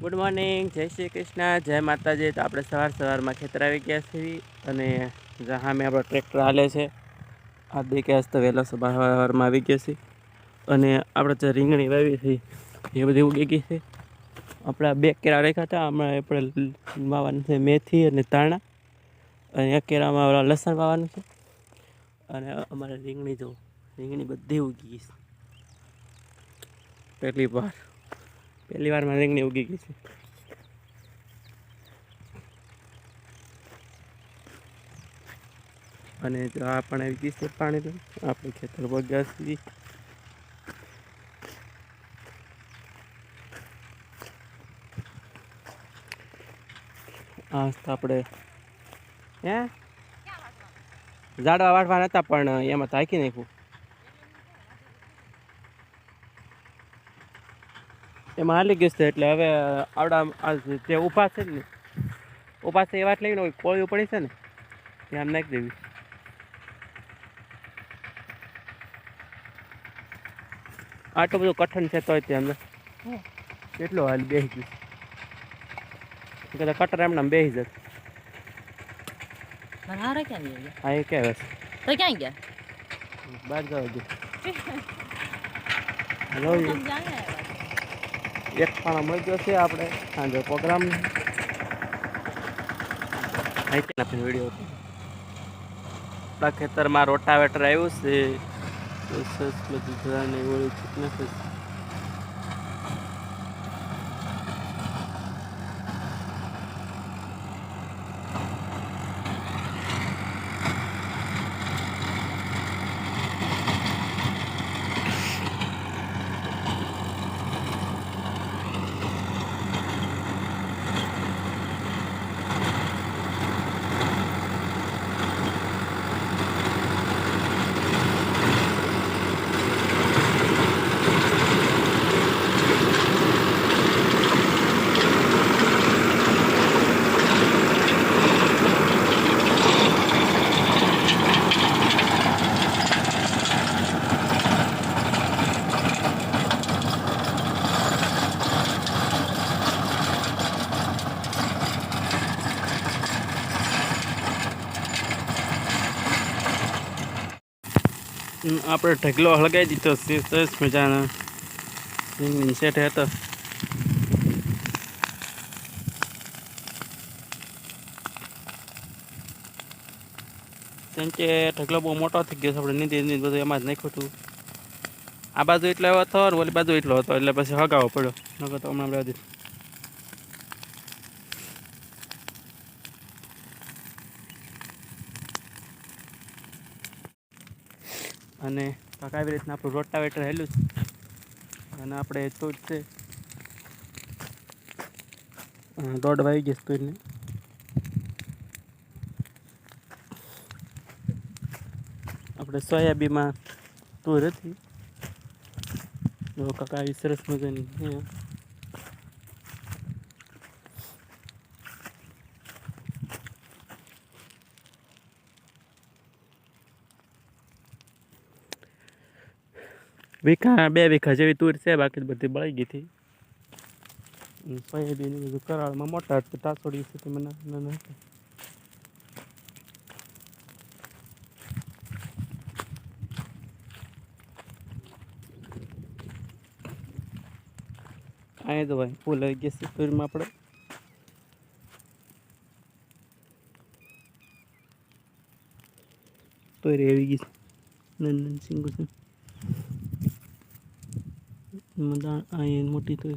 Good morning જય શ્રી કૃષ્ણ, જય માતાજી. તો આપણે સવાર સવારમાં ખેતર આવી ગયા છીએ અને સામે આપણો ટ્રેક્ટર હાલે છે. આ કેસ તો વહેલો સવાર સવારમાં આવી ગયા છે અને આપણે જે રીંગણી વાવી છે, એ બધી ઉગી ગઈ છે. આપણા બે કેળા રાખ્યા હતા. હમણાં આપણે વાવવાનું છે મેથી અને ધાણા. અને એક કેરામાં લસણ વાવવાનું છે. અને અમારે રીંગણી જો, રીંગણી બધી ઉગી ગઈ છે. પહેલી વાર. પહેલી વારમાં રીંગણી ઉગી ગઈ છે. અને જો આ પણ આવી ગઈ છે પાણી આપણે ખેતર બગ્યા સુધી આ આપણે, હે? ઝાડવા વાટવા નતા પણ એમાં તાકી નાખ્યું. એમાં હાલી ગયું છે એટલે હવે આવડા જે ઊભા છે ને ઊભા છે એ વાત લઈને કોળીઓ પડી છે ને ત્યાં નાખી દેવી. આટલું બધું કઠણ છે તોય ત્યાં કેટલો હાલ બેસી ગયું કદાચ કટર એમને બેસી ક્યાં ગયા? હા એ કહેવાય છે. તો ક્યાં ગયા? બહાર જવા દે. એક પણ મળ્યો છે આપણે. સાંજે પ્રોગ્રામ આપણે વીડિયો આપણા ખેતરમાં રોટાવેટર આવ્યું છે. સરસ બધું જરાને આપણે ઢગલો હળગાવી દીધો. છે સરસ મજાનો. ઇન્સેટ સેટ હતો. કેમ કે ઢગલો બહુ મોટો થઈ ગયો છે, આપણે નીંદી નીંદી બધું એમાં જ નાખ્યું હતું. આ બાજુ એટલો હતો ને ઓલી બાજુ એટલો હતો, એટલે પછી હગાવો પડ્યો. નકર તો હમણાં આપણે અને કાંક આવી રીતના આપણું રોટાવેટર હેલું છે? અને આપણે તો જ છે. દોઢ વાગી ગઈ સ્પીડને. આપણે સોયાબીનમાં તુર હતી. કાકા આવી સરસ મજાની. વીઘા બે વીઘા જેવી તુર છે, બાકી બધી બળી ગઈ હતી. સોયાબીન બધું કરાળમાં મોટા ટાસોડી છે તેમાં નાના અહીંયા તો ભાઈ, ફૂલ આવી ગયા છે તુરમાં આપણે. તુર આવી ગઈ છે. નાની નાની સિંગો છે. એમાં દાણ અહીંયા મોટી તુર